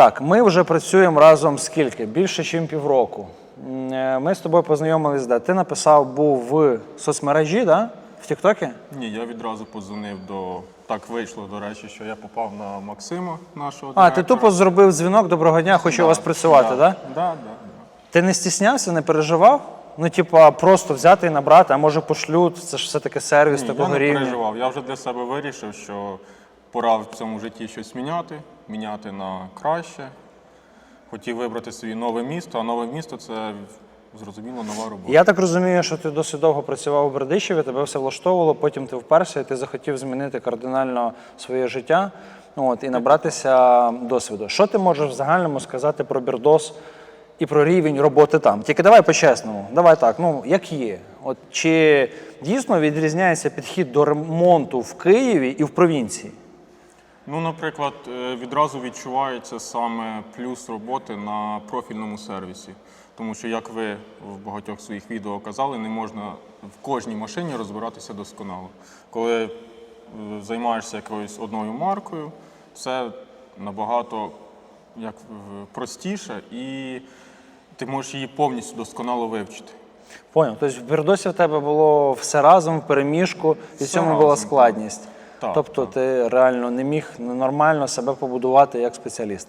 Так, ми вже працюємо разом скільки? Більше, ніж півроку. Е, Ми з тобою познайомились, де ти написав, був в соцмережі, да? в Тіктокі? Ні, я відразу подзвонив до. Так вийшло, до речі, що я попав на Максима, нашого А, ти тупо зробив дзвінок, доброго дня, хочу у вас працювати, так? да? Да? Да, да, да. Ти не стіснявся, не переживав? Ну, типа, просто взяти і набрати, а може пошлють, це ж все-таки сервіс Ні, такого я не рівня. переживав. Я вже для себе вирішив, що пора в цьому житті щось міняти, міняти на краще. Хотів вибрати собі нове місто, а нове місто це зрозуміло нова робота. Я так розумію, що ти досить довго працював у Бердичеві, тебе все влаштовувало, потім ти вперся і ти захотів змінити кардинально своє життя от, і набратися досвіду. Що ти можеш в загальному сказати про Бірдос і про рівень роботи там? Тільки давай по-чесному, давай так, ну як є. От, чи дійсно відрізняється підхід до ремонту в Києві і в провінції? Ну, наприклад, е, відразу відчувається саме плюс роботи на профільному сервісі. Тому що, як ви в багатьох своїх відео казали, не можна в кожній машині розбиратися досконало. Коли е, займаєшся якоюсь одною маркою, це набагато як, простіше і ти можеш її повністю досконало вивчити. Поняв. Тобто в Бірдосі в тебе було все разом, в переміжку, і в цьому була складність. Так, тобто так. ти реально не міг нормально себе побудувати як спеціаліст.